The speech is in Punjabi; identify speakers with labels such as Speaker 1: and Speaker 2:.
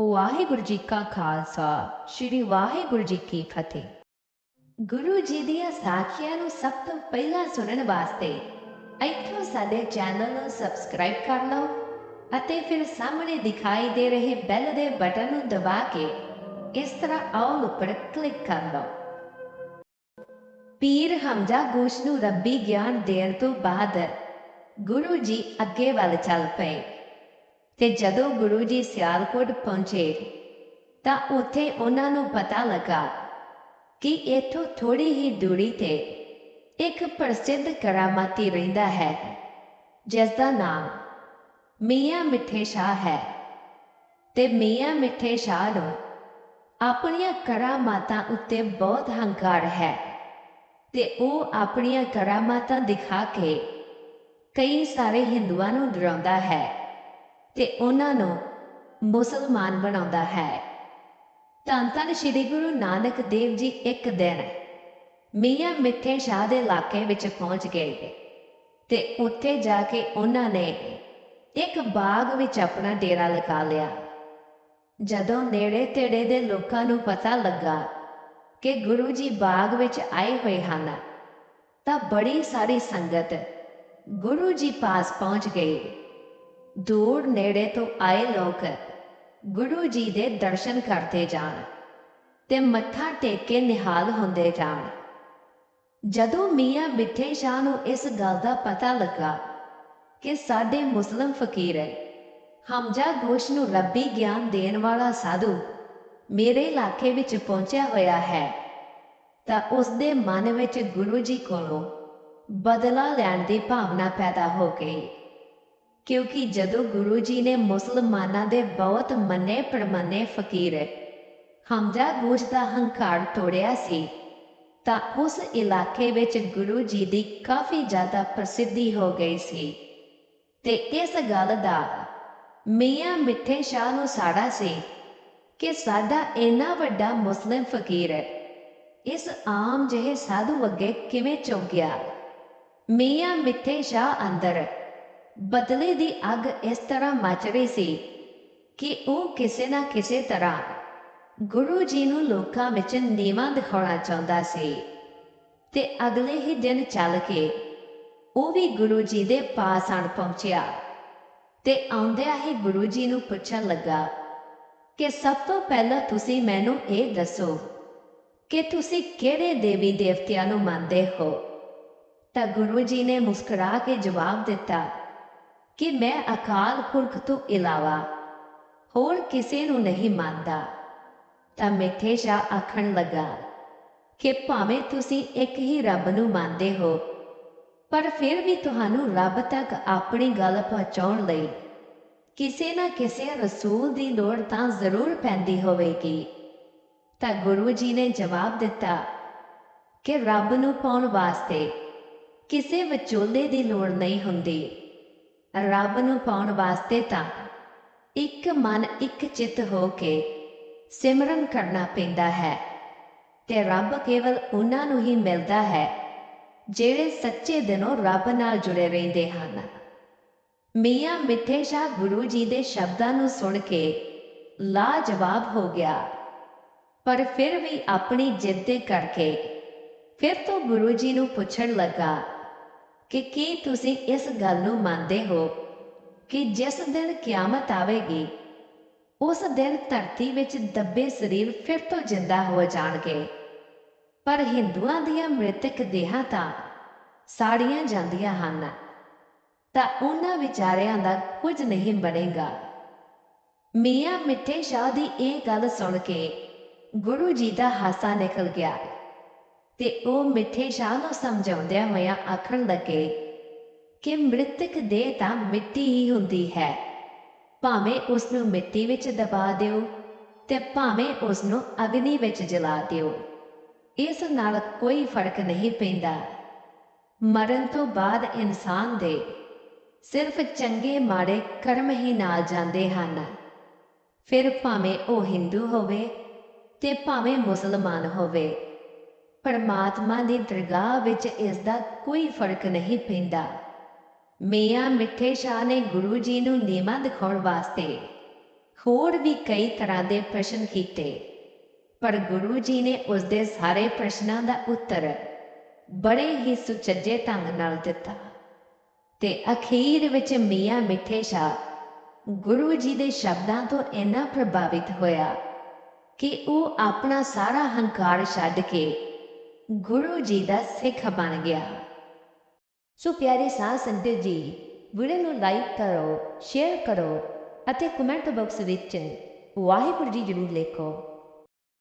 Speaker 1: ਵਾਹਿਗੁਰੂ ਜੀ ਕਾ ਖਾਲਸਾ, ਸ੍ਰੀ ਵਾਹਿਗੁਰੂ ਜੀ ਕੀ ਫਤਿਹ। ਗੁਰੂ ਜੀ ਦੀਆਂ ਸਾਖੀਆਂ ਨੂੰ ਸਭ ਤੋਂ ਪਹਿਲਾਂ ਸੁਣਨ ਵਾਸਤੇ ਇੱਥੋਂ ਸਾਡੇ ਚੈਨਲ ਨੂੰ ਸਬਸਕ੍ਰਾਈਬ ਕਰ ਲਓ ਅਤੇ ਫਿਰ ਸਾਹਮਣੇ ਦਿਖਾਈ ਦੇ ਰਹੇ ਬੈਲ ਦੇ ਬਟਨ ਨੂੰ ਦਬਾ ਕੇ ਇਸ ਤਰ੍ਹਾਂ ਆਲ ਉੱਪਰ ਕਲਿੱਕ ਕਰ ਲਓ। ਪੀਰ ਹਮਜ਼ਾ ਗੋਸ਼ ਨੂੰ ਰੱਬੀ ਗਿਆਨ ਦੇਣ ਤੋਂ ਬਾਅਦ ਗੁਰੂ ਜੀ ਅੱਗੇ ਵੱਲ ਚੱਲ ਪਏ। ਤੇ ਜਦੋਂ ਗੁਰੂ ਜੀ ਸਿਆਲਕੋਟ ਪਹੁੰਚੇ, ਤਾਂ ਉੱਥੇ ਉਹਨਾਂ ਨੂੰ ਪਤਾ ਲੱਗਾ ਕਿ ਇੱਥੋਂ ਥੋੜੀ ਹੀ ਦੂਰੀ ਤੇ ਇੱਕ ਪ੍ਰਸਿੱਧ ਕਰਾਮਾਤੀ ਰਹਿੰਦਾ ਹੈ ਜਿਸ ਦਾ ਨਾਮ ਮੀਆਂ ਮਿੱਠੇ ਸ਼ਾਹ ਹੈ। ਤੇ ਮੀਆਂ ਮਿੱਠੇ ਸ਼ਾਹ ਨੂੰ ਆਪਣੀਆਂ ਕਰਾਮਾਤਾਂ ਉੱਤੇ ਬਹੁਤ ਹੰਕਾਰ ਹੈ ਤੇ ਉਹ ਆਪਣੀਆਂ ਕਰਾਮਾਤਾਂ ਦਿਖਾ ਕੇ ਕਈ ਸਾਰੇ ਹਿੰਦੂਆਂ ਨੂੰ ਡਰਾਉਂਦਾ ਹੈ। ਤੇ ਉਹਨਾਂ ਨੂੰ ਮੁਸਲਮਾਨ ਬਣਾਉਂਦਾ ਹੈ। ਧੰਨ ਧੰਨ ਸ੍ਰੀ ਗੁਰੂ ਨਾਨਕ ਦੇਵ ਜੀ ਇੱਕ ਦਿਨ ਮੀਆਂ ਮਿੱਠੇ ਸ਼ਾਹ ਦੇ ਇਲਾਕੇ ਵਿੱਚ ਪਹੁੰਚ ਗਏ ਤੇ ਉੱਥੇ ਜਾ ਕੇ ਉਹਨਾਂ ਨੇ ਇੱਕ ਬਾਗ ਵਿੱਚ ਆਪਣਾ ਡੇਰਾ ਲਗਾ ਲਿਆ। ਜਦੋਂ ਨੇੜੇ ਤੇੜੇ ਦੇ ਲੋਕਾਂ ਨੂੰ ਪਤਾ ਲੱਗਾ ਕਿ ਗੁਰੂ ਜੀ ਬਾਗ ਵਿੱਚ ਆਏ ਹੋਏ ਹਨ, ਤਾਂ ਬੜੀ ਸਾਰੀ ਸੰਗਤ ਗੁਰੂ ਜੀ ਪਾਸ ਪਹੁੰਚ ਗਈ। ਦੂਰ ਨੇੜੇ ਤੋਂ ਆਏ ਲੋਕ ਗੁਰੂ ਜੀ ਦੇ ਦਰਸ਼ਨ ਕਰਦੇ ਜਾਣ ਤੇ ਮੱਥਾ ਟੇਕ ਕੇ ਨਿਹਾਲ ਹੁੰਦੇ ਜਾਣ। ਜਦੋਂ ਮੀਆਂ ਮਿੱਠੇ ਸ਼ਾਹ ਨੂੰ ਇਸ ਗੱਲ ਦਾ ਪਤਾ ਲੱਗਾ ਕਿ ਸਾਡੇ ਮੁਸਲਮ ਫਕੀਰ ਹਮਜ਼ਾ ਗੋਸ਼ ਨੂੰ ਰੱਬੀ ਗਿਆਨ ਦੇਣ ਵਾਲਾ ਸਾਧੂ ਮੇਰੇ ਇਲਾਕੇ ਵਿੱਚ ਪਹੁੰਚਿਆ ਹੋਇਆ ਹੈ, ਤਾਂ ਉਸ ਦੇ ਮਨ ਵਿੱਚ ਗੁਰੂ ਜੀ ਕੋਲੋਂ ਬਦਲਾ ਲੈਣ ਦੀ ਭਾਵਨਾ ਪੈਦਾ ਹੋ ਗਈ। ਕਿਉਂਕਿ ਜਦੋਂ ਗੁਰੂ ਜੀ ਨੇ ਮੁਸਲਮਾਨਾਂ ਦੇ ਬਹੁਤ ਮੰਨੇ ਪ੍ਰਮੰਨੇ ਫਕੀਰ ਹਮਜ਼ਾ ਗੋਸ਼ ਦਾ ਹੰਕਾਰ ਤੋੜਿਆ ਸੀ, ਤਾਂ ਉਸ ਇਲਾਕੇ ਵਿੱਚ ਗੁਰੂ ਜੀ ਦੀ ਕਾਫੀ ਜ਼ਿਆਦਾ ਪ੍ਰਸਿੱਧੀ ਹੋ ਗਈ ਸੀ। ਤੇ ਇਸ ਗੱਲ ਦਾ ਮੀਆਂ ਮਿੱਠੇ ਸ਼ਾਹ ਨੂੰ ਸਾੜਾ ਸੀ ਕਿ ਸਾਡਾ ਇੰਨਾ ਵੱਡਾ ਮੁਸਲਿਮ ਫਕੀਰ ਇਸ ਆਮ ਜਿਹੇ ਸਾਧੂ ਅੱਗੇ ਕਿਵੇਂ ਚੁੱਕ ਗਿਆ। ਮੀਆਂ ਮਿੱਠੇ ਸ਼ਾਹ ਅੰਦਰ ਬਦਲੇ ਦੀ ਅੱਗ ਇਸ ਤਰ੍ਹਾਂ ਮੱਚ ਰਹੀ ਸੀ ਕਿ ਉਹ ਕਿਸੇ ਨਾ ਕਿਸੇ ਤਰ੍ਹਾਂ ਗੁਰੂ ਜੀ ਨੂੰ ਲੋਕਾਂ ਵਿੱਚ ਨੀਵਾਂ ਦਿਖਾਉਣਾ ਚਾਹੁੰਦਾ ਸੀ। ਤੇ ਅਗਲੇ ਹੀ ਦਿਨ ਚੱਲ ਕੇ ਉਹ ਵੀ ਗੁਰੂ ਜੀ ਦੇ ਪਾਸ ਆਣ ਪਹੁੰਚਿਆ ਤੇ ਆਉਂਦਿਆਂ ਹੀ ਗੁਰੂ ਜੀ ਨੂੰ ਪੁੱਛਣ ਲੱਗਾ ਕਿ ਸਭ ਤੋਂ ਪਹਿਲਾਂ ਤੁਸੀਂ ਮੈਨੂੰ ਇਹ ਦੱਸੋ ਕਿ ਤੁਸੀਂ ਕਿਹੜੇ ਦੇਵੀ ਦੇਵਤਿਆਂ ਨੂੰ ਮੰਨਦੇ ਹੋ? ਤਾਂ ਗੁਰੂ ਜੀ ਨੇ ਮੁਸਕਰਾ ਕੇ ਜਵਾਬ ਦਿੱਤਾ ਕਿ ਮੈਂ ਅਕਾਲ ਪੁਰਖ ਤੋਂ ਇਲਾਵਾ ਹੋਰ ਕਿਸੇ ਨੂੰ ਨਹੀਂ ਮੰਨਦਾ। ਤਾਂ ਮਿੱਠੇ ਸ਼ਾਹ ਆਖਣ ਲੱਗਾ, ਕਿ ਭਾਵੇਂ ਤੁਸੀਂ ਇੱਕ ਹੀ ਰੱਬ ਨੂੰ ਮੰਨਦੇ ਹੋ, ਪਰ ਫਿਰ ਵੀ ਤੁਹਾਨੂੰ ਰੱਬ ਤੱਕ ਆਪਣੀ ਗੱਲ ਪਹੁੰਚਾਉਣ ਲਈ ਕਿਸੇ ਨਾ ਕਿਸੇ ਰਸੂਲ ਦੀ ਲੋੜ ਤਾਂ ਜ਼ਰੂਰ ਪੈਂਦੀ ਹੋਵੇਗੀ। ਤਾਂ ਗੁਰੂ ਜੀ ਨੇ ਜਵਾਬ ਦਿੱਤਾ ਕਿ ਰੱਬ ਨੂੰ ਪਾਉਣ ਵਾਸਤੇ ਕਿਸੇ ਵਿਚੋਲੇ ਦੀ ਲੋੜ ਨਹੀਂ ਹੁੰਦੀ। ਰੱਬ ਨੂੰ ਪਾਉਣ ਵਾਸਤੇ ਤਾਂ ਇੱਕ ਮਨ, ਇੱਕ ਚਿੱਤ ਹੋ ਕੇ ਸਿਮਰਨ ਕਰਨਾ ਪੈਂਦਾ ਹੈ। ਤੇ ਰੱਬ ਕੇਵਲ ਉਹਨਾਂ ਨੂੰ ਹੀ ਮਿਲਦਾ ਹੈ ਜਿਹੜੇ ਸੱਚੇ ਦਿਨੋਂ ਰੱਬ ਨਾਲ ਜੁੜੇ ਰਹਿੰਦੇ ਹਨ। ਮੀਆਂ ਮਿੱਠੇ ਸ਼ਾਹ ਗੁਰੂ ਜੀ ਦੇ ਸ਼ਬਦਾਂ ਨੂੰ ਸੁਣ ਕੇ ਲਾਜਵਾਬ ਹੋ ਗਿਆ। ਪਰ ਫਿਰ ਵੀ ਆਪਣੀ ਜਿੱਦ ਦੇ ਕਰਕੇ ਫਿਰ ਤੋਂ ਗੁਰੂ ਜੀ ਨੂੰ ਪੁੱਛਣ ਲੱਗਾ ਕਿ ਕੀ ਤੁਸੀਂ ਇਸ ਗੱਲ ਨੂੰ ਮੰਨਦੇ ਹੋ ਕਿ ਜਿਸ ਦਿਨ ਕਿਆਮਤ ਆਵੇਗੀ, ਉਸ ਦਿਨ ਧਰਤੀ ਵਿੱਚ ਦੱਬੇ ਸਰੀਰ ਫਿਰ ਤੋਂ ਜਿੰਦਾ ਹੋ ਜਾਣਗੇ। ਪਰ ਹਿੰਦੂਆਂ ਦੀਆਂ ਮ੍ਰਿਤਕ ਦੇਹਾਂ ਤਾਂ ਸਾੜੀਆਂ ਜਾਂਦੀਆਂ ਹਨ, ਤਾਂ ਉਹਨਾਂ ਵਿਚਾਰਿਆਂ ਦਾ ਕੁਝ ਨਹੀਂ ਬਣੇਗਾ। ਮੀਆਂ ਮਿੱਠੇ ਸ਼ਾਹ ਦੀ ਇਹ ਗੱਲ ਸੁਣ ਕੇ ਗੁਰੂ ਜੀ ਦਾ ਹਾਸਾ ਨਿਕਲ ਗਿਆ। ਤੇ ਉਹ ਮਿੱਠੇ ਸ਼ਾਹ ਨੂੰ ਸਮਝਾਉਂਦਿਆਂ ਹੋਇਆਂ ਆਖਣ ਲੱਗੇ ਕਿ ਮ੍ਰਿਤਕ ਦੇਹ ਤਾਂ ਮਿੱਟੀ ਹੀ ਹੁੰਦੀ ਹੈ। ਭਾਵੇਂ ਉਸ ਨੂੰ ਮਿੱਟੀ ਵਿੱਚ ਦਬਾ ਦਿਓ ਤੇ ਭਾਵੇਂ ਉਸ ਨੂੰ ਅਗਨੀ ਵਿੱਚ ਜਲਾ ਦਿਓ। ਇਸ ਨਾਲ ਕੋਈ ਫ਼ਰਕ ਨਹੀਂ ਪੈਂਦਾ। ਮਰਨ ਤੋਂ ਬਾਅਦ ਇਨਸਾਨ ਦੇ ਸਿਰਫ ਚੰਗੇ ਮਾੜੇ ਕਰਮ ਹੀ ਨਾਲ ਜਾਂਦੇ ਹਨ। ਫਿਰ ਭਾਵੇਂ ਉਹ ਹਿੰਦੂ ਹੋਵੇ ਤੇ ਭਾਵੇਂ ਮੁਸਲਮਾਨ ਹੋਵੇ ਪਰਮਾਤਮਾ ਦੀ ਦਰਗਾਹ ਵਿੱਚ ਇਸ ਦਾ ਕੋਈ ਫ਼ਰਕ ਨਹੀਂ ਪੈਂਦਾ। ਮੀਆਂ ਮਿੱਠੇ ਸ਼ਾਹ ਨੇ ਗੁਰੂ ਜੀ ਨੂੰ ਨਿਯਮਾਂ ਦਿਖਾਉਣ ਵਾਸਤੇ ਹੋਰ ਵੀ ਕਈ ਤਰ੍ਹਾਂ ਦੇ ਪ੍ਰਸ਼ਨ ਕੀਤੇ। ਪਰ ਗੁਰੂ ਜੀ ਨੇ ਉਸ ਦੇ ਸਾਰੇ ਪ੍ਰਸ਼ਨਾਂ ਦਾ ਉੱਤਰ ਬੜੇ ਹੀ ਸੁਚੱਜੇ ਢੰਗ ਨਾਲ ਦਿੱਤਾ ਤੇ ਅਖੀਰ ਵਿੱਚ ਮੀਆਂ ਮਿੱਠੇ ਸ਼ਾਹ ਗੁਰੂ ਜੀ ਦੇ ਸ਼ਬਦਾਂ ਤੋਂ ਇੰਨਾ ਪ੍ਰਭਾਵਿਤ ਹੋਇਆ ਕਿ ਉਹ ਆਪਣਾ ਸਾਰਾ ਹੰਕਾਰ ਛੱਡ ਕੇ ਗੁਰੂ ਜੀ ਦਾ ਸਿੱਖ ਬਣ ਗਿਆ। ਸੋ ਪਿਆਰੇ ਸਾਧ ਸੰਗਤ ਜੀ, ਵੀਡੀਓ ਨੂੰ ਲਾਈਕ ਕਰੋ ਸ਼ੇਅਰ ਕਰੋ ਅਤੇ ਕਮੈਂਟ ਬਾਕਸ ਵਿੱਚ ਵਾਹਿਗੁਰੂ ਜੀ ਜ਼ਰੂਰ ਲਿਖੋ।